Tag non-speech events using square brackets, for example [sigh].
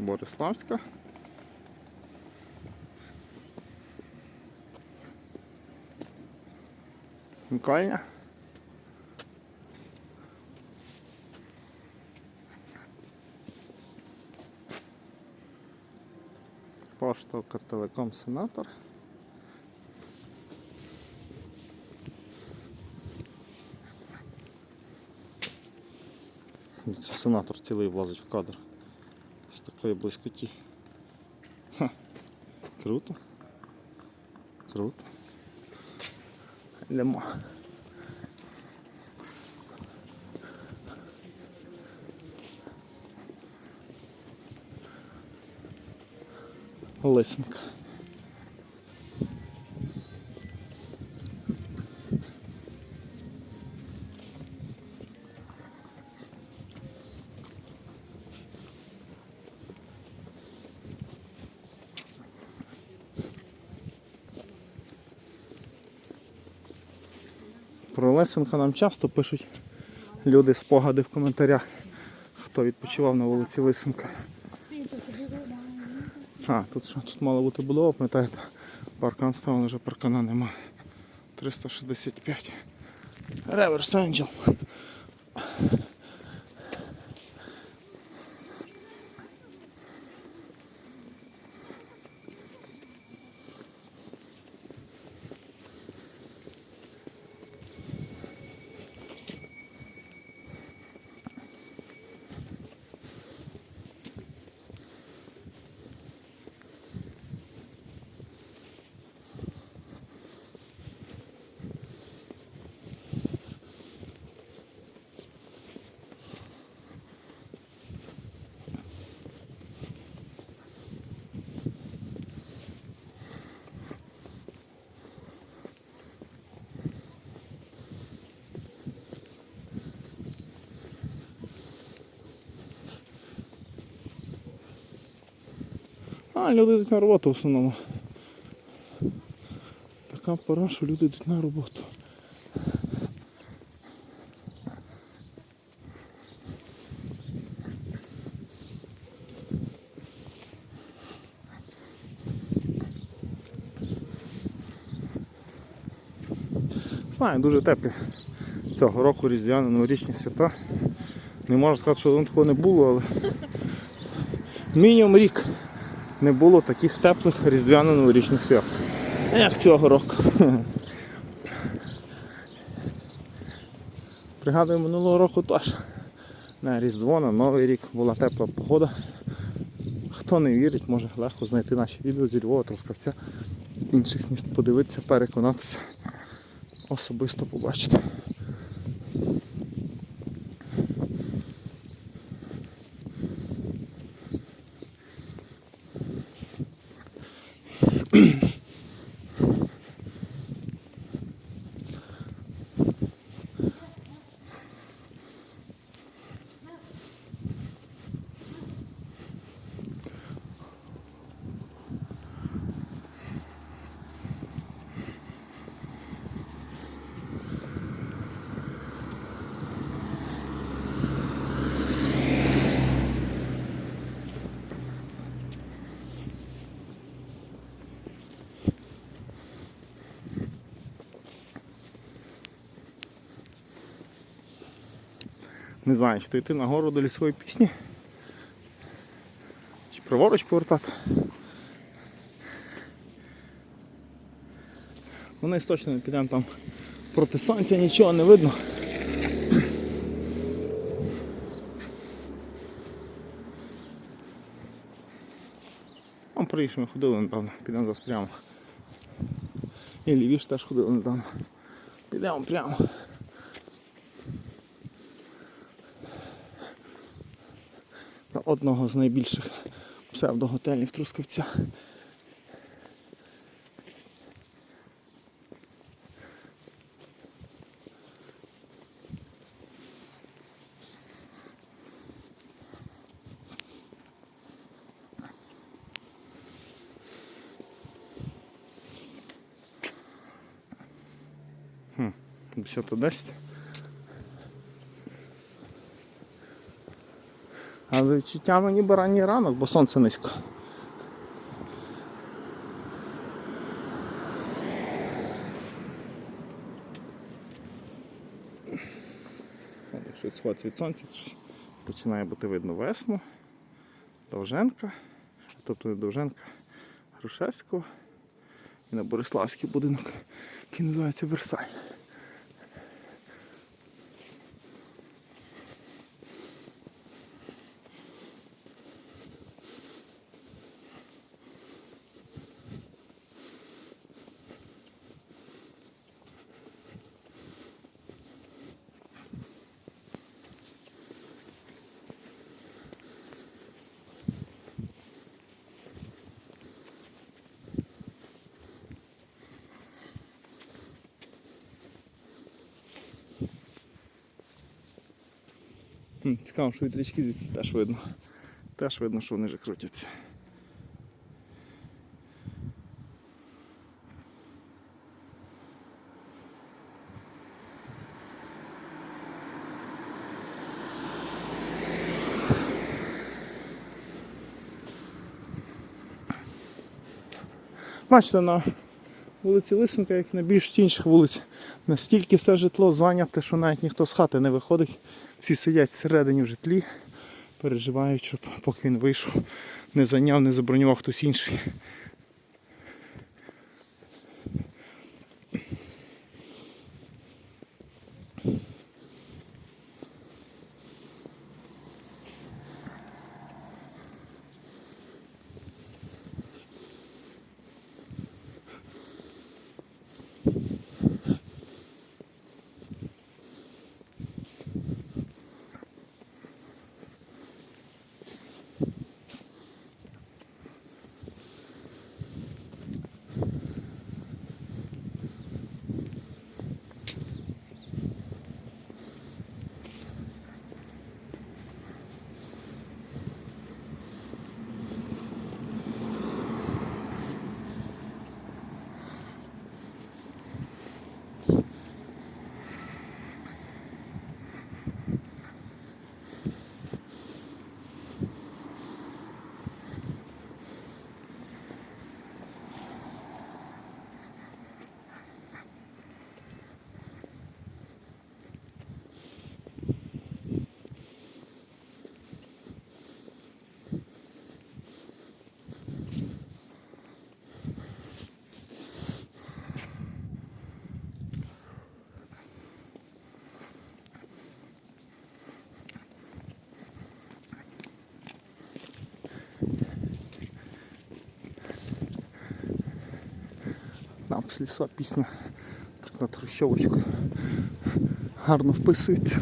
Бориславська. Вікальня. Пошта Укртелеком Сенатор. Сенатор цілий влазить в кадр. Такої близькоті. Ха. Круто. Круто. Йдемо. Лисенка. Про Лесенка нам часто пишуть люди спогади в коментарях, хто відпочивав на вулиці Лисенка. А, тут що? Тут мала бути будова, пам'ятаєте? Паркан став, але вже паркана нема. 365. Реверс Angel. А, люди йдуть на роботу в основному. Така пора, що люди йдуть на роботу. Знаю, дуже теплі цього року різдвяні новорічні свята. Не можу сказати, що давно такого не було, але мінімум рік не було таких теплих різдвяно-новорічних свят. Як цього року. [laughs] Пригадую, минулого року теж. На Різдво, на Новий рік була тепла погода. Хто не вірить, може легко знайти наші відео зі Львова, Трускавця, інших міст, подивитися, переконатися, особисто побачити. Не знаю, чи то йти нагору до лісової пісні. Чи праворуч повертати. Вони точно не підемо там проти сонця, нічого не видно. Там приїжджі ми ходили недавно, підемо зараз прямо. І лівіш теж ходили недавно. Підемо прямо. Одного з найбільших псевдоготелів Трускавця. Хм, 10. А за відчуттями ніби ранній ранок, бо сонце низько. Якщо сходить від сонця, починає бути видно весну, Довженка, тобто не Довженка, Грушевського і на Бориславський будинок, який називається Версаль. Хм, Цікаво, що від річки звідси теж видно. Теж видно, що вони вже крутяться. Бачите, на вулиці Лисенка, як на більш інших вулиць, настільки все житло зайняте, що навіть ніхто з хати не виходить. Всі сидять всередині в житлі, переживають, щоб поки він вийшов, не зайняв, не забронював хтось інший. Нам лісова пісня так на трущовочку гарно вписується.